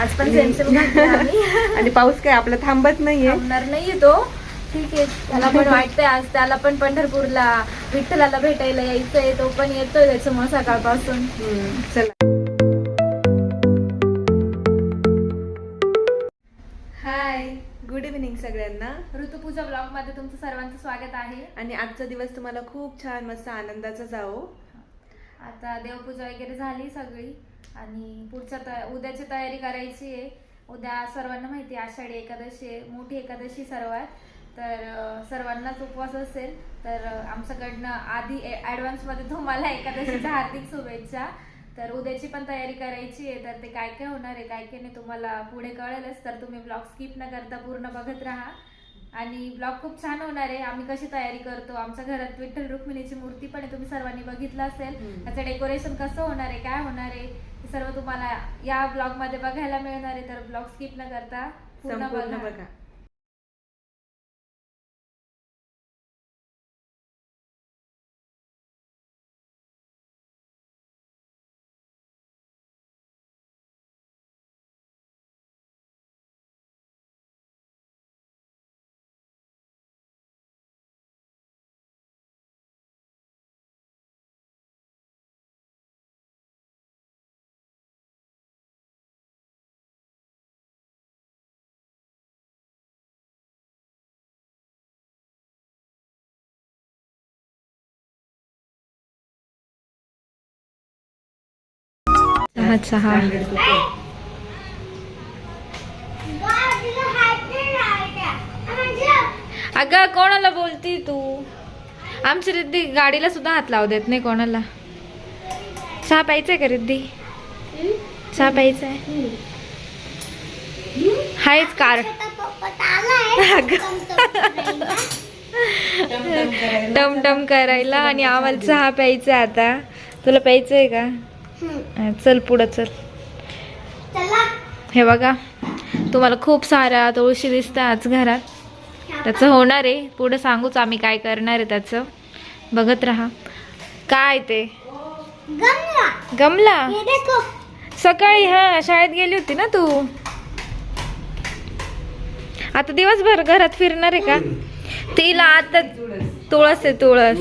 आज पण same same आम्ही. आणि पाऊस काय आपला थांबत नाहीये. थांबणार नाहीये तो. ठीक आहे त्याला पण वाटतंय आज त्याला पण पंढरपूरला विठ्ठलाला भेटायला यायचंय तो पण येतोय त्याच्यामुळे सकाळपासून. हम्म, चला. हाय गुड इव्हिनिंग सगळ्यांना. ऋतुपूजा ब्लॉगमध्ये तुमचं सर्वांचं स्वागत आहे. आणि आजचा दिवस तुम्हाला खूप छान मस्त आनंदाचा जावो. आता देवपूजा वगैरे झाली सगळी. आणि पुढच्या तया उद्याची तयारी करायची आहे. उद्या सर्वांना माहिती आहे आषाढी एकादशी आहे मोठी एकादशी सर्वात तर सर्वांनाच उपवास असेल तर आमच्याकडनं आधी ॲडव्हान्समध्ये तुम्हाला एकादशीच्या हार्दिक शुभेच्छा. तर उद्याची पण तयारी करायची आहे तर ते काय काय होणार आहे काय काय नाही तुम्हाला पुढे कळेलच. तर तुम्ही ब्लॉग स्किप न करता पूर्ण बघत राहा. आणि ब्लॉग खूप छान होणार आहे. आम्ही कशी तयारी करतो? आमच्या घरात विठ्ठल रुक्मिणीची मूर्ती पण आहे. तुम्ही सर्वांनी बघितलं असेल. त्याचं डेकोरेशन कसं होणार आहे? काय होणार आहे? हे सर्व तुम्हाला या ब्लॉगमध्ये बघायला मिळणार आहे. तर ब्लॉग स्किप न करता पूर्ण बघा. सहा सहा. अगं कोणाला बोलती तू? आमची रिद्धी गाडीला सुद्धा हात लावू देत नाही कोणाला. चहा प्यायचंय का रिद्धी? चहा प्यायचाय हायच कार. टमटम करायला. टम करायला आणि आम्हाला चहा प्यायचा आता. तुला प्यायचंय का? चल पुढं चल. हे बघा तुम्हाला खूप साऱ्या तुळशी दिसतात आज घरात. त्याचं होणार आहे. पुढं सांगूच आम्ही काय करणार आहे त्याचं. बघत राहा. काय ते? गमला. सकाळी हा शाळेत गेली होती ना तू? आता दिवसभर घरात फिरणार आहे का? तिला आता तुळस. तुळस. आहे तुळस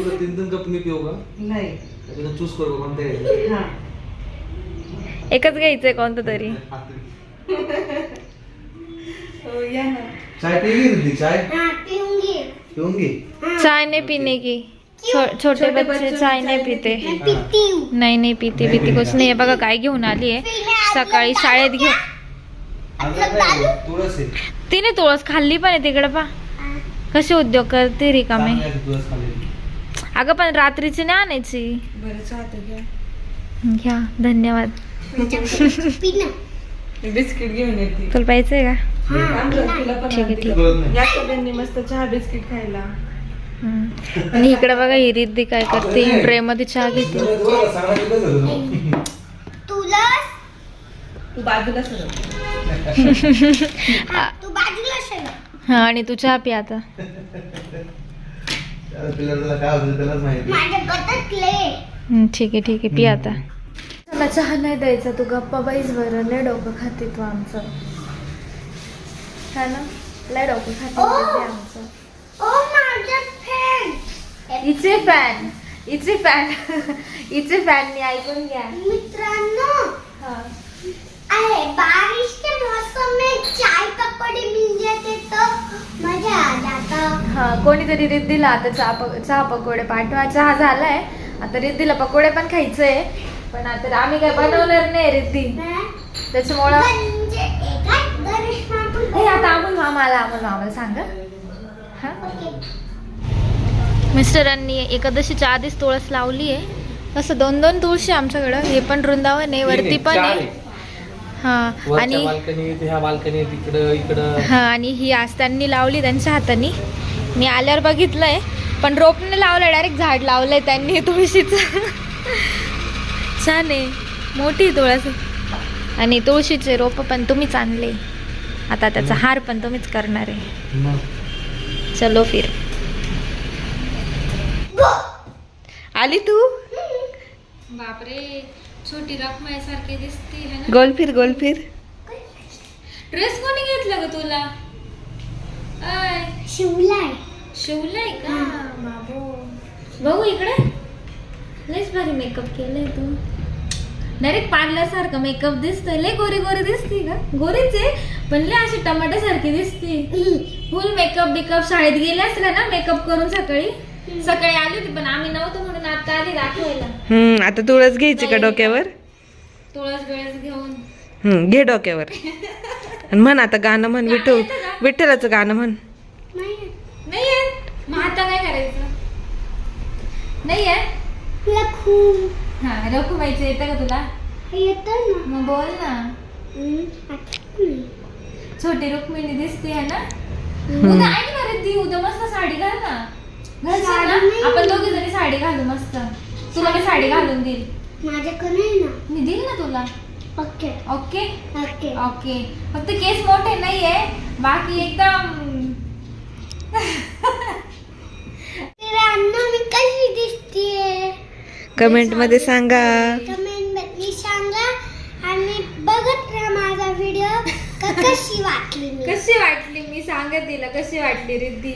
एकच घ्यायचंय कोणतं तरी. हो. चाय नहीं पीने की. छो- छोटे बच्चे चाय नहीं पीते। नाही नाही पिते पिते कुछ नाही. हे बघा काय घेऊन आली आहे. सकाळी शाळेत घेऊन. तुळस तिने तुळस खाल्ली पण आहे तिकडे पा कसे उद्योग करते रिकामे. चांगली आहे तुळस खाल्लेली. अगं पण रात्रीची नाही आणायची. बरं घ्या. घ्या धन्यवाद. बिस्किट घेऊन येते. तुला पाहिजे का? आणलं तुला पण ठीक आहे. ठीक. या सगळ्यांनी मस्त चहा बिस्किट खायला. आणि इकडे बघा ही रिद्धी काय करते. ट्रे मध्ये चहा घेते. तो? बाजूला हा आणि तू चहा पी आता. काय ठीक आहे ठीक आहे. पी आता. मला चहा नाही द्यायचा तू गप्पा बाईच बरं लय डोकं खाते तू आमचं. हा ना? लय डोकं खाते ते आमचं. इचे फॅन इचे फॅन इचे फॅननी ऐकून घ्या. मित्रांनो हा. आहे बारिश के मौसम में चाय पकौड़े मिल जाते तो मजा आ जाता हा कोणीतरी रिद्धीला आता चहा प- चहा पकोडे पाठवा. चहा झालाय. आता रिद्धीला पकोडे पण खायचंय पण आता आम्ही काय बनवणार नाही रिद्धी. त्याच्यामुळं आता अमोल मामाला अमोल मामाला सांग हा? मिस्टरांनी एकादशीच्या आधीच तुळस लावली आहे असं दोन दोन तुळशी आमच्याकडं हे पण वृंदावन आहे वरती पण आहे. हा आणि बाल्कनी ह्या बाल्कनी तिकडं इकडं. हा आणि ही आज त्यांनी लावली त्यांच्या हाताने. मी आल्यावर बघितलंय पण रोपने लावलंय डायरेक्ट झाड लावलंय त्यांनी तुळशीचं. छान आहे. मोठी तुळस. आणि तुळशीचे रोप पण तुम्हीच आणले. आता त्याचा हार पण तुम्हीच करणार आहे. चलो फिर. आली तू? बापरे छोटी रखमासारखी दिसती है ना? गोल फिर गोल फिर. ड्रेस कोणी घेतला ग तुला? शिवलाय. शिवलाय का? बाबू. बघू इकडे. लयच भारी मेकअप केलाय तू. डायरेक्ट पाडल्यासारखं मेकअप दिसतोय. लय गोरी गोरी दिसते का गोरीच आहे पण लय अशी टमाटर सारखी दिसते. फुल मेकअप बिकअप शाळेत गेले असल्या ना मेकअप करून सकाळी. सकाळी आली होती पण आम्ही नव्हतो म्हणून आता आली दाखवायला. हम्म आता तुळस घ्यायची का डोक्यावर? तुळस बिळस घेऊन. हम्म घे डोक्यावर. आणि म्हण आता गाणं म्हण विठ्ठल विठ्ठलाचं गाणं म्हण. नाही. नाही येत मग आता काय करायचं नाही तुला खूप हा रखुमायचं येतं का तुला? येतं ना. मग बोल ना. हम्म, आठवत. नाही. छोटी रुक्मिणी दिसते है ना उद्या ऐक ना रे ती उद्या मस्त साडी घाल ना. घालशील साडी ना. आपण दोघी जणी साडी घालू मस्त. तुला मी साडी घालून देईल. माझ्याकडे नाही ना. मी देईल ना तुला. ओके. ओके? ओके. ओके. फक्त केस मोठे नाहीये. बाकी एकदम मी कशी दिसतीये? कमेंटमध्ये सांगा. कमेंटमध्ये सांगा. आणि बघत राहा माझा व्हिडिओ कशी वाटली मी? कशी वाटली? मी सांगत तिला कशी वाटली रिद्धी?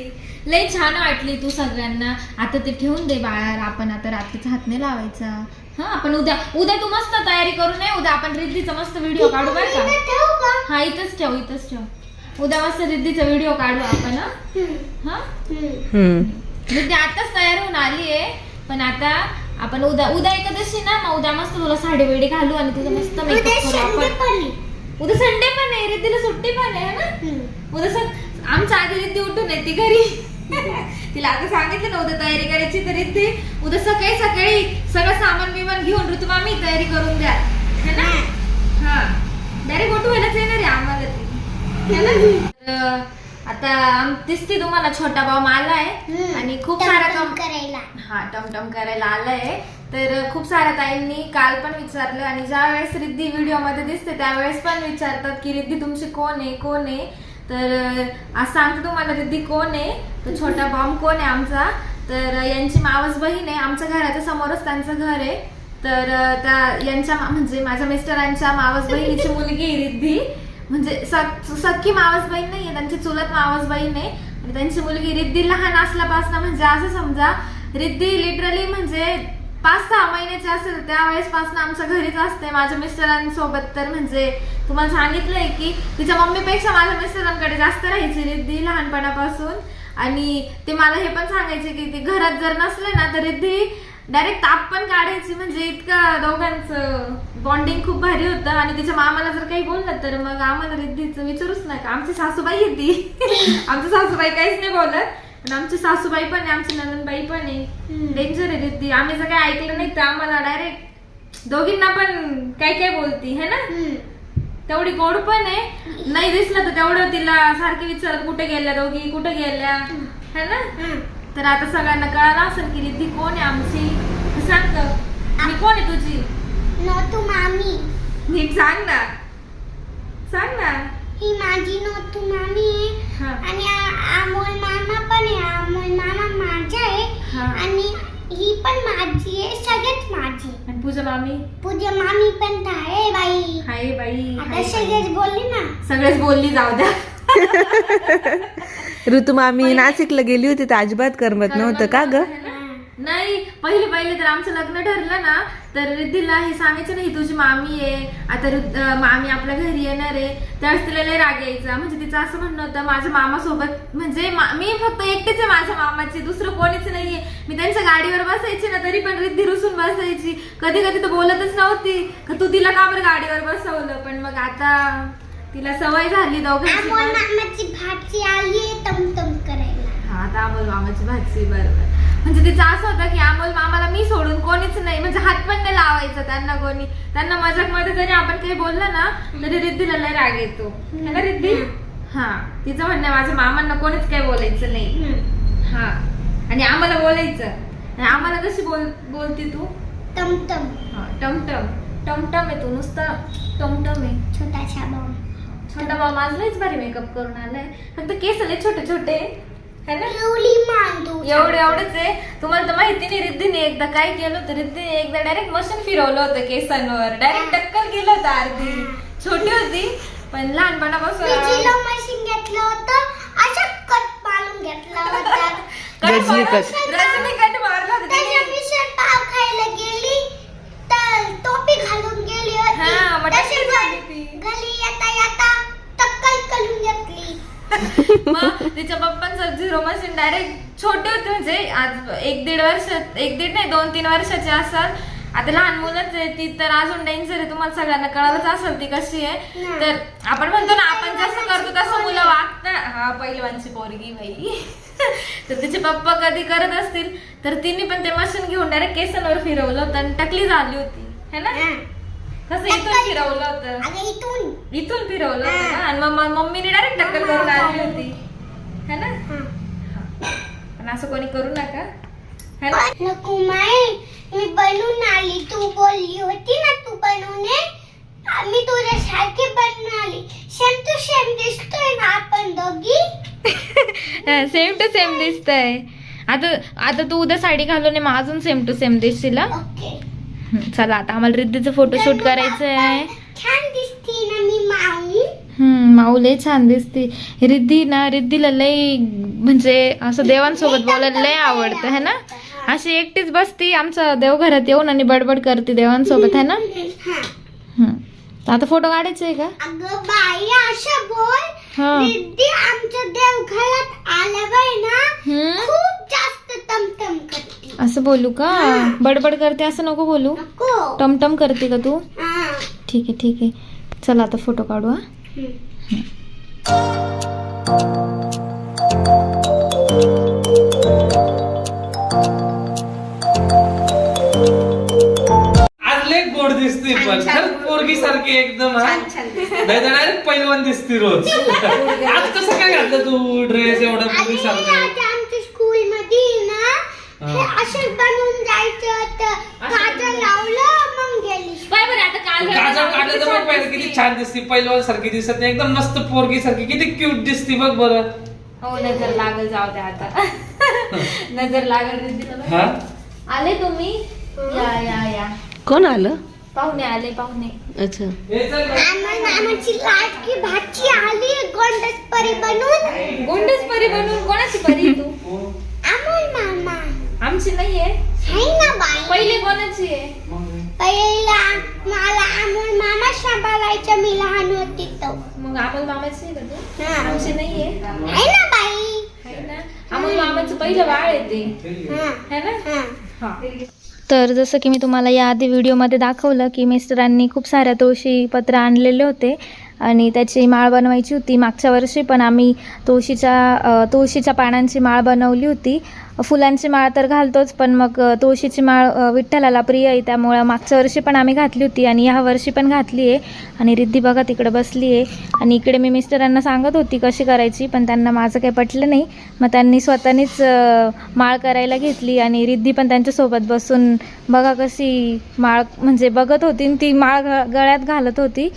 लय छान वाटली तू सगळ्यांना. आता ते ठेवून दे बाळार आपण आता रात्रीचा हात नाही लावायचा. हा आपण उद्या उद्या तू मस्त तयारी करू नये. उद्या आपण रिद्धीचा मस्त व्हिडिओ काढू बरं का. हा इथंच ठेव इथंच ठेव. उद्या मस्त रिद्धीचा व्हिडिओ काढू आपण हं? रिद्धी आताच तयार होऊन आली आहे. पण आता आपण उद्या उद्या एकादशी ना मग उद्या मस्त तुला साडी बिडी घालू आणि तुझं मस्त उद्या मेकअप करू संडे आपण पण आहे. उद्या संडे पण आहे रिद्धीला सुट्टी पण आहे ना. उद्या सग आमच्या आधी रिद्धी उठून येते घरी. तिला आता सांगितलं ना उद्या तयारी करायची तर रिद्धी उद्या सकाळी सकाळी सगळं सामान बिमान घेऊन ऋतुमामी तयारी करून द्या. है ना? हा. डायरेक्ट उठवायलाच येणार आहे आम्हाला ती. है ना आता आम- दिसते तुम्हाला छोटा भाऊ आलाय हम्म. आणि खूप सारा टमटम काम करायला. हा टमटम करायला आलंय. तर खूप साऱ्या ताईंनी काल पण विचारलं आणि ज्या वेळेस रिद्धी व्हिडिओमध्ये दिसते त्यावेळेस पण विचारतात की रिद्धी तुमची कोण आहे? कोण आहे? तर अं, आज सांगते तुम्हाला रिद्धी कोण आहे? तर छोटा बॉम्ब कोण आहे आमचा? तर अं, यांची मावस बहीण आहे. आमच्या घराच्या समोरच त्यांचं घर आहे. तर अं, त्या यांच्या मा- म्हणजे माझ्या मिस्टरांच्या मावस बहिणीची मुलगी आहे रिद्धी. म्हणजे सख्खी मावस बहीण नाहीये त्यांची चुलत मावस बहीण आहे आणि त्यांची मुलगी रिद्धी लहान असल्यापासून म्हणजे असं समजा रिद्धी लिटरली म्हणजे पाच सहा महिन्याची असेल त्यावेळेसपासून आमच्या घरीच असते. माझ्या मिस्टरांसोबत तर म्हणजे तुम्हाला सांगितलंय की तिच्या मम्मीपेक्षा माझ्या मिस्टरांकडे जास्त राहायची रिद्धी लहानपणापासून. आणि ते मला हे पण सांगायचे की ती घरात जर नसले ना तर रिद्धी डायरेक्ट ताप पण काढायची म्हणजे इतकं दोघांचं बॉन्डिंग खूप भारी होतं. आणि तिच्या मामाला जर काही बोललं तर मग आम्हाला रिद्धीचं विचारूच नका. आमची सासूबाई आहे ती आमची सासूबाई काहीच नाही बोलत. पण आमची सासूबाई पण आहे आमची नंदनबाई पण आहे. डेंजर आहे रिद्धी. आम्ही जर काही ऐकलं नाही तर आम्हाला डायरेक्ट दोघींना पण काय काय बोलती है ना. तेवढी गोड पण आहे. नाही दिसलं तर तेवढं तिला सारखी विचारत कुठे गेल्या दोघी? कुठे गेल्या? है ना. तर आता सगळ्यांना कळालं असेल की रिद्धी कोण आहे आमची? सांग. मी कोण आहे तुझी? नोतू मामी. नीट सांग ना सांग ना ही माझी नोतू मामी आहे. हा. आणि आ- अमोल मामा पण आहे. अमोल मामा माझा आहे. आणि ही पण माझी आहे. सगळेच माझी आणि पूजा मामी? पूजा मामी पण तर आहे बाई. हाय बाई आता हाय बाई. सगळेच बोलली ना. सगळेच बोलली जाऊ द्या. ऋतू मामी नाशिकला गेली होती तर अजिबात करमत नव्हतं का ग? नाही पहिले पहिले तर आमचं लग्न ठरलं ना तर रिद्धीला हे सांगायचं नाही तुझी मामी आहे आता रुद्ध- अं, मामी आपल्या घरी येणार आहे त्यावेळेस तिला लय राग यायचा. म्हणजे तिचं असं म्हणणं होतं माझ्या मामासोबत म्हणजे मा- मी फक्त एकटीच आहे माझ्या मामाची दुसरं कोणीच नाहीये. मी त्यांच्या गाडीवर बसायची ना तरी पण रिद्धी रुसून बसायची. कधी कधी तर बोलतच नव्हती का तू तिला का बरं गाडीवर बसवलं? पण मग आता तिला सवय झाली दोघांची अमोल पण. मामाची भाची आली तमतम करायला. हा आता अमोल मामाची भाजी बरोबर. म्हणजे तिचं असं होतं की अमोल मामाला मी सोडून कोणीच नाही. म्हणजे हात पण नाही लावायचं त्यांना कोणी. त्यांना मजाकमध्ये जरी आपण काही बोललं ना तरी रिद्धीला लय राग येतो. है ना रिद्धी? हा. तिचं म्हणणं आहे, माझ्या मामांना कोणीच काही बोलायचं नाही. हा. आणि आम्हाला बोलायचं. आणि आम्हाला कशी बोल बोलती तू? तमतम. हा टमटम. टमटम आहे तू नुसतं टमटम आहे. छोटासा भाऊ. छोटा भाऊ माझं लयच भारी मेकअप करून आलाय. फक्त केस लय छोटे छोटे. है ना? एवढी मान तू. एवढे एवढेच आहे. तुम्हाला तर माहिती नाही रिद्धीने एकदा काय केलं होतं? रिद्धीने एकदा डायरेक्ट मशीन फिरवलं होतं केसांवर. डायरेक्ट टक्कल केलं होतं अर्धी. छोटी होती पण मी लहानपणापासून जिलो मशीन घेतलं होतं कट मारून घेतलं होतं. मारला होता तिने. त्याच्या मिशन पाव खायला गेली तर टोपी घालून गेली हा, मग होती तशी टक्कल झाली ती. घरी येता येता टक्कल करून घेतली मग तिच्या पप्पांचं झिरो मशीन डायरेक्ट छोटे होते म्हणजे आज एक दीड वर्ष एक दीड नाही दोन तीन वर्षाचे असतात आता लहान मुलंच आहे ती तर अजून डेंजर आहे. तुम्हाला सगळ्यांना कळालंच असेल ती कशी आहे. तर आपण म्हणतो ना आपण जसं करतो तसं मुलं वागतात हा पहिलवानची पोरगी बाई. तर तिचे पप्पा कधी करत असतील? तर तिने पण ते मशीन घेऊन डायरेक्ट केसांवर फिरवलं होतं आणि टकली झाली होती. है ना. कसं इथून फिरवलं होतं? इथून. इथून फिरवलं होतं आणि मग मम्मीने डायरेक्ट टक्कल करून आणली होती. असं कोणी करू नका. है ना? नको मी बनवून आली. तू बोलली होती ना तू बनवणे? मी तुझ्यासारखी बनवून आली सेम टू सेम दिसतोय ना आपण दोघी? सेम टू सेम दिसतंय. आता आता तू उद्या साडी घालून मग अजून सेम टू सेम दिसशील चला आता आम्हाला रिद्धीचं फोटोशूट करायचं आहे छान दिसती ना मी माऊ हम्म माऊ लय छान दिसते. रिद्धी ना रिद्धीला लय म्हणजे असं देवांसोबत बोलायला लय आवडतं है ना? अशी एकटीच बसती आमचं देवघरात येऊन आणि बडबड करते देवांसोबत है ना? हा. आता फोटो काढायचे आहे का असं बोल का? बडबड करते असं नको बोलू. टमटम करते का तू. ठीक आहे ठीक आहे. चला आता फोटो काढू हा. गोड दिसते पण. खरंच पोरगी सारखी एकदम हा? पहिलवान दिसते रोज. आज कसं काय घातलं तू? ड्रेस एवढा पोरगी आणि सारखा आता आमच्या स्कूल मध्ये ना हे हा. असं बनवून जायचं होतं काजळ लावलं मग गेली काय बरं आता काजळ काढलं तर बघ पहिलं किती छान दिसते पहिलवान सारखी दिसत नाही एकदम मस्त पोरगी सारखी किती क्यूट दिसते बघ बरं. हो नजर लागल जाऊ द्या आता. नजर लागल. हा? आले तुम्ही? या या या. कोण आलं? पाहुणे आले पाहुणे. अच्छा. हे चल लाडकी भाची आली गोंडस परी बनून. गोंडस परी कोणाची परी तू? अमोल मामा. आमची नाहीये. है ना बाई. पहिले कोणाची आहे? अमोल मामा सांभाळायचं मी लहान होती तो. मग अमोल मामाची आहे का तू? हा. आमची नाहीये. है ना बाई. आहे ना? अमोल मामाचं पहिलं बाळ आहे ते. हा. है ना? हा. हा. तर जसं की मी तुम्हाला याआधी व्हिडिओमध्ये दाखवलं की मिस्टरांनी खूप साऱ्या तुळशी पत्र आणलेले होते. आणि त्याची माळ बनवायची होती. मागच्या वर्षी पण आम्ही तुळशीच्या तुळशीच्या पानांची माळ बनवली होती. फुलांची माळ तर घालतोच पण मग तुळशीची माळ विठ्ठलाला प्रिय आहे. त्यामुळं मागच्या वर्षी पण आम्ही घातली होती आणि ह्या वर्षी पण घातली आहे. आणि रिद्धी बघा तिकडे बसली आहे. आणि इकडे मी मिस्टरांना सांगत होती कशी करायची पण त्यांना माझं काही पटलं नाही. मग त्यांनी स्वतःनीच माळ करायला घेतली आणि रिद्धी पण त्यांच्यासोबत बसून बघा कशी माळ म्हणजे बघत होती आणि ती माळ ग गळ्यात घालत होती.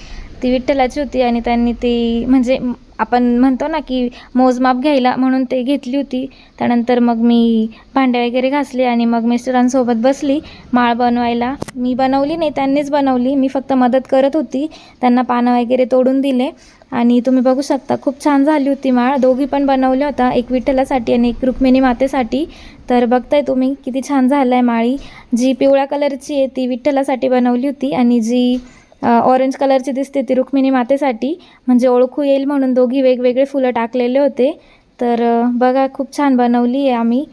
ती विठ्ठलाची होती आणि त्यांनी ती म्हणजे आपण म्हणतो ना की मोजमाप घ्यायला म्हणून ते घेतली होती. त्यानंतर मग मी भांडे वगैरे घासले आणि मग मिस्टरांसोबत बसली. माळ बनवायला. मी बनवली नाही त्यांनीच बनवली. मी फक्त मदत करत होती. त्यांना पानं वगैरे तोडून दिले. आणि तुम्ही बघू शकता खूप छान झाली होती माळ. दोघी पण बनवल्या होता एक विठ्ठलासाठी आणि एक रुक्मिणी मातेसाठी. तर बघताय तुम्ही किती छान झालं आहे माळी. जी पिवळ्या कलरची आहे ती विठ्ठलासाठी बनवली होती. आणि जी ऑरेंज कलरची दिसते ती रुक्मिणी मातेसाठी. म्हणजे ओळखू येईल म्हणून दोघी वेगवेगळे फुलं टाकलेले होते. तर बघा खूप छान बनवली आहे आम्ही.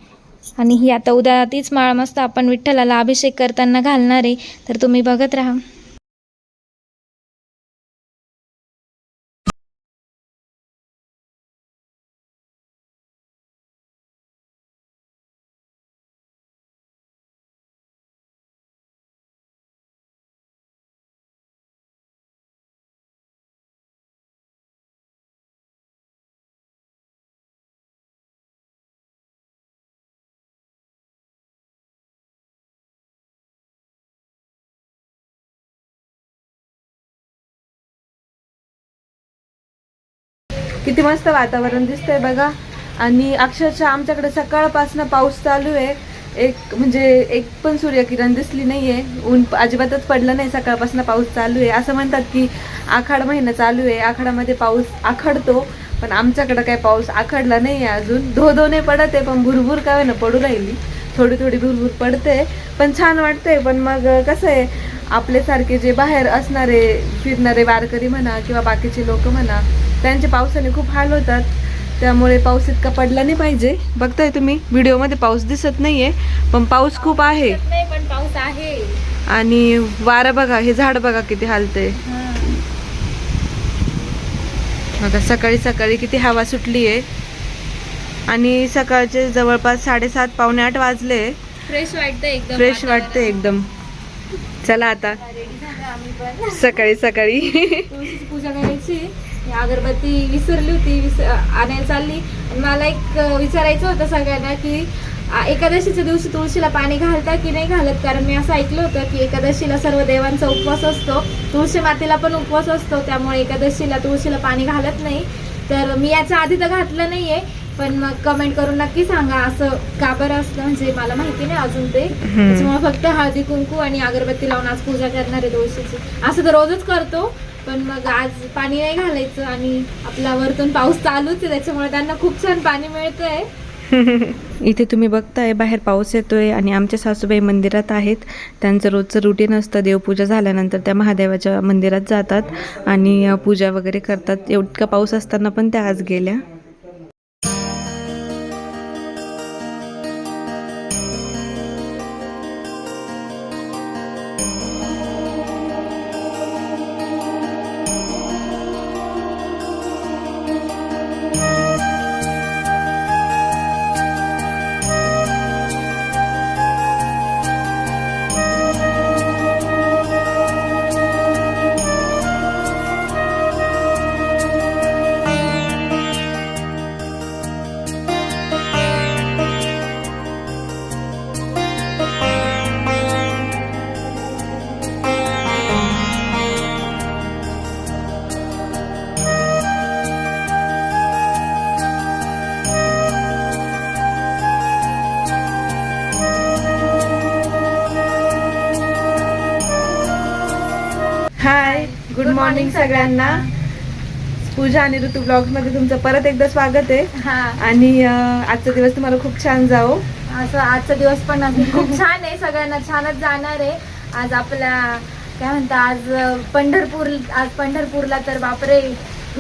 आणि ही आता उद्या तीच माळ मस्त आपण विठ्ठलाला अभिषेक करताना घालणार आहे. तर तुम्ही बघत राहा. किती मस्त वातावरण दिसतंय बघा. आणि अक्षरशः आमच्याकडे सकाळपासून पाऊस चालू आहे. एक म्हणजे एक पण सूर्यकिरण दिसली नाही आहे ऊन अजिबातच पडलं नाही. सकाळपासून पाऊस चालू आहे. असं म्हणतात की आखाड महिना चालू आहे. आखाडामध्ये पाऊस आखडतो. पण आमच्याकडं काय पाऊस आखडला नाही आहे अजून. धो धो नाही पडत आहे पण भुरभूर काय ना पडू राहिली. थोडी थोडी भुरभूर पडते. पण छान वाटते पण मग कसं आहे आपल्यासारखे जे बाहेर असणारे फिरणारे वारकरी म्हणा किंवा बाकीचे लोक म्हणा त्यांचे पावसाने खूप हाल होतात. त्यामुळे पाऊस इतका पडला नाही पाहिजे. बघताय तुम्ही व्हिडिओमध्ये पाऊस दिसत नाहीये पण पाऊस खूप आहे. नाही पण पाऊस आहे. आणि वारं बघा हे झाड बघा किती हालते बघा सकाळी सकाळी किती हवा सुटली आहे आणि सकाळचे जवळपास साडेसात पावणे आठ वाजले. फ्रेश वाटतं एकदम फ्रेश वाटते एकदम. चला आता. सकाळी सकाळी. पूजा करायची. अगरबत्ती विसरली होती विस आणायला चालली. मला एक विचारायचं होतं सगळ्यांना की एकादशीच्या दिवशी तुळशीला पाणी घालता की नाही घालत? कारण मी असं ऐकलं होतं की एकादशीला सर्व देवांचा उपवास असतो. तुळशी मातेला पण उपवास असतो त्यामुळे एकादशीला तुळशीला पाणी घालत नाही. तर मी याच्या आधी तर घातलं नाहीये पण मग कमेंट करून नक्की सांगा असं का बरं असतं म्हणजे मला माहिती नाही अजून ते. त्याच्यामुळे फक्त हळदी कुंकू आणि अगरबत्ती लावून आज पूजा करणार आहे तुळशीची. असं तर रोजच करतो. पण मग आज पाणी नाही घालायचं आणि आपला वरतून पाऊस चालूच आहे त्याच्यामुळे त्यांना खूप छान पाणी मिळतंय. इथे तुम्ही बघताय बाहेर पाऊस येतोय आणि आमच्या सासूबाई मंदिरात आहेत. त्यांचं रोजचं रुटीन असतं देवपूजा झाल्यानंतर त्या महादेवाच्या मंदिरात जातात आणि पूजा वगैरे करतात. इतका पाऊस असताना पण त्या आज गेल्या. मॉर्निंग सगळ्यांना. पूजा आणि ऋतू ब्लॉग्समध्ये तुमचं परत एकदा स्वागत आहे. हा. आणि अ, आजचा दिवस तुम्हाला खूप छान जाओ असं आजचा दिवस पण खूप छान आहे. सगळ्यांना छानच जाणार आहे. आज आपल्या काय म्हणता आज अं, पंढरपूर आज पंढरपूरला तर बापरे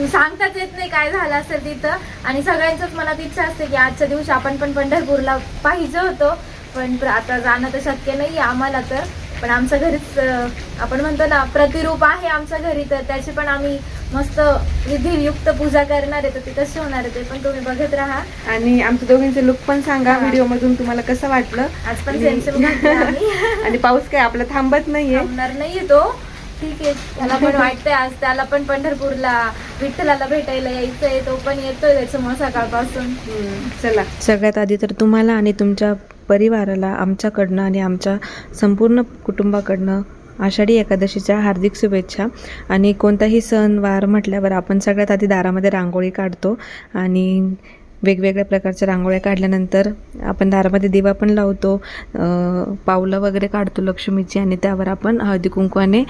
सांगताच येत नाही काय झालं असेल तिथं. आणि सगळ्यांचंच मनात इच्छा असते की आजच्या दिवशी आपण पण पंढरपूरला पाहिजे होतो. पण प्र- आता जाणं तर शक्य नाही आम्हाला तर. पण आमच्या घरीच आपण म्हणतो ना प्रतिरूप आहे आमच्या घरी तर त्याची पण आम्ही मस्त विधियुक्त पूजा करणार आहे तर ती कशी होणार आहे ते पण तुम्ही बघत राहा. आणि आमच्या दोघींचे लुक पण सांगा. व्हिडिओ मधून तुम्हाला कसं वाटलं? आज पण आणि पाऊस काय आपला थांबत नाहीये? थांबणार नाहीये तो. ठीक आहे त्याला पण वाटतंय आज त्याला पण पंढरपूरला विठ्ठलाला भेटायला यायचंय तो पण येतोय त्याच्यामुळे सकाळपासून. चला. सगळ्यात आधी तर तुम्हाला आणि तुमच्या परिवाराला आमच्याकडनं आणि आमच्या संपूर्ण कुटुंबाकडनं आषाढी एकादशीच्या हार्दिक शुभेच्छा. आणि कोणताही सण वार म्हटल्यावर आपण सगळ्यात आधी दारामध्ये रांगोळी काढतो आणि वेगवेगळ्या प्रकारच्या रांगोळ्या काढल्यानंतर आपण दारामध्ये दिवा पण लावतो पावलं वगैरे काढतो लक्ष्मीची आणि त्यावर आपण हळदी कुंकवाने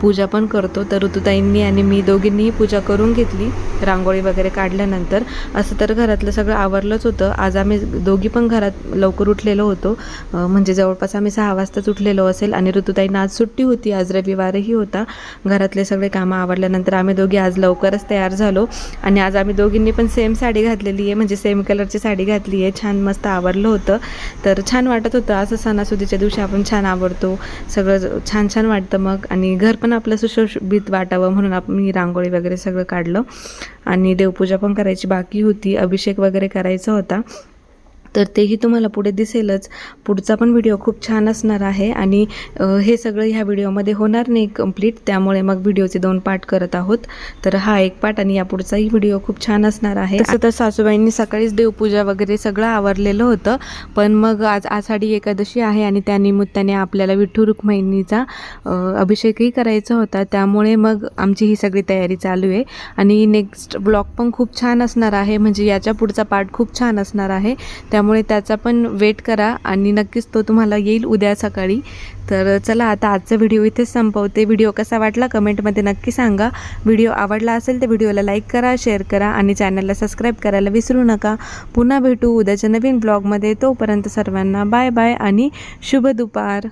पूजा पण करतो. तर ऋतुताईंनी आणि मी दोघींनीही पूजा करून घेतली रांगोळी वगैरे काढल्यानंतर. असं तर घरातलं सगळं आवरलंच होतं. आज आम्ही दोघी पण घरात लवकर उठलेलो होतो. म्हणजे जवळपास आम्ही सहा वाजताच उठलेलो असेल आणि ऋतुताईंना आज सुट्टी होती. आज रविवारही होता. घरातले सगळे कामं आवडल्यानंतर आम्ही दोघी आज लवकरच तयार झालो आणि आज आम्ही दोघींनी पण सेम साडी घातलेली आहे. म्हणजे सेम कलरची साडी घातली आहे. छान मस्त आवरलं होतं. तर छान वाटत होतं. असं सणासुदीच्या दिवशी आपण छान आवडतो सगळं छान छान वाटतं मग. आणि घर पण आपलं सुशोभित वाटावं म्हणून आपण मी रांगोळी वगैरे सगळं काढलं. आणि देवपूजा पण करायची बाकी होती. अभिषेक वगैरे करायचा होता. तर तेही तुम्हाला पुढे दिसेलच. पुढचा पण व्हिडिओ खूप छान असणार आहे आणि हे सगळं ह्या व्हिडिओमध्ये होणार नाही कंप्लीट त्यामुळे मग व्हिडिओचे दोन पार्ट करत आहोत. तर हा एक पार्ट आणि या पुढचाही व्हिडिओ खूप छान असणार आहे. तसं तर सासूबाईंनी सकाळीच देवपूजा वगैरे सगळं आवरलेलं होतं. पण मग आज आषाढी एकादशी आहे आणि त्या निमित्ताने आपल्याला विठ्ठू रुक्मिणीचा अभिषेकही करायचा होता. त्यामुळे मग आमची ही सगळी तयारी चालू आहे. आणि नेक्स्ट ब्लॉग पण खूप छान असणार आहे. म्हणजे याच्या पुढचा पार्ट खूप छान असणार आहे. त्या त्यामुळे त्याचा पण वेट करा आणि नक्कीच तो तुम्हाला येईल उद्या सकाळी. तर चला आता आजचा व्हिडिओ इथेच संपवते. व्हिडिओ कसा वाटला कमेंटमध्ये नक्की सांगा. व्हिडिओ आवडला असेल तर व्हिडिओला लाईक करा शेअर करा आणि चॅनलला सबस्क्राईब करायला विसरू नका. पुन्हा भेटू उद्याच्या नवीन ब्लॉगमध्ये. तोपर्यंत सर्वांना बाय बाय आणि शुभ दुपार.